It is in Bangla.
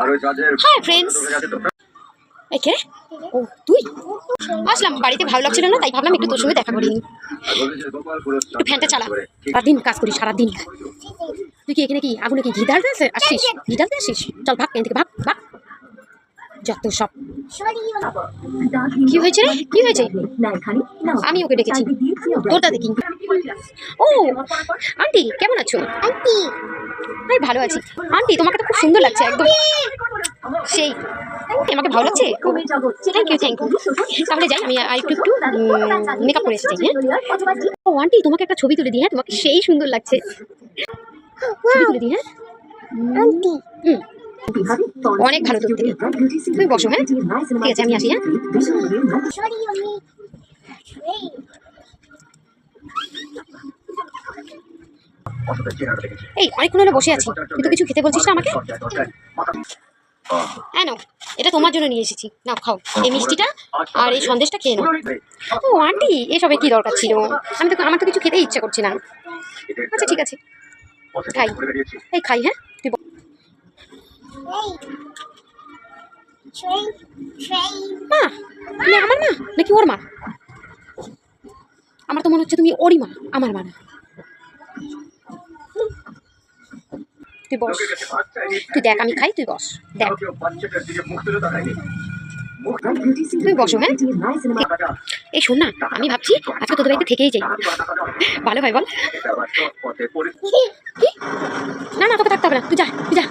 আর ওই জাজের হাই ফ্রেন্ডস এই ও তুই? আসলাম বাড়িতে ভালো লাগছিল না তাই ভাবলাম একটু তোর সঙ্গে দেখা করিনি একটু ফ্যানটা চালা সারাদিন কাজ করি সারাদিন। তুই কি এখানে কি আগুনে কি ঘি ঢালতে আসে আসিস? ঘি ঢালতে আসিস? চল ভাগ এখান থেকে ভাগ ভাগ। যত সব। কি হয়েছে রে? কি হয়েছে? আমি ওকে ডেকেছি। তোরটা দেখি। ও আন্টি কেমন আছো? আন্টি আমি ভালো আছি। আন্টি তোমাকে তো খুব সুন্দর লাগছে একদম। সেই আমাকে ভালো লাগছে? থ্যাংক ইউ থ্যাংক ইউ তাহলে যাই আমি একটু একটু মেকআপ করে এসেছি হ্যাঁ? ও আন্টি তোমাকে একটা ছবি তুলে দিই হ্যাঁ? তোমাকে সেই সুন্দর লাগছে। ছবি তুলে দিই হ্যাঁ? আন্টি। হুম। অনেক ভালো তোর থেকে তুমি বসো হ্যাঁ? ঠিক আছে আমি আসি হ্যাঁ সরি আমি এই অনেকক্ষণ হলো বসে আছি। তুই তো কিছু খেতে বলছিস না আমাকে? হ্যাঁ নাও এটা তোমার জন্য নিয়ে এসেছি। নাও খাও। এই মিষ্টিটা আর এই সন্দেশটা খেয়ে নাও। ও আন্টি এসবে কি দরকার ছিল? আমি তো আমার তো কিছু খেতেই ইচ্ছে করছে না। আচ্ছা ঠিক আছে। খাই। এই খাই হ্যাঁ? তুই মা তুমি আমার মা? নাকি ওর মা? আমার তো মনে হচ্ছে তুমি ওরই মা আমার মা না। তুই বস। তুই দেখ আমি খাই তুই বস। দেখ। তুমি বসো হ্যাঁ এই শোন না আমি ভাবছি আজকে তোদের বাড়িতে থেকেই যাই। ভালো ভাই বল। না না তোকে থাকতে হবে না। তুই যা তুই যা।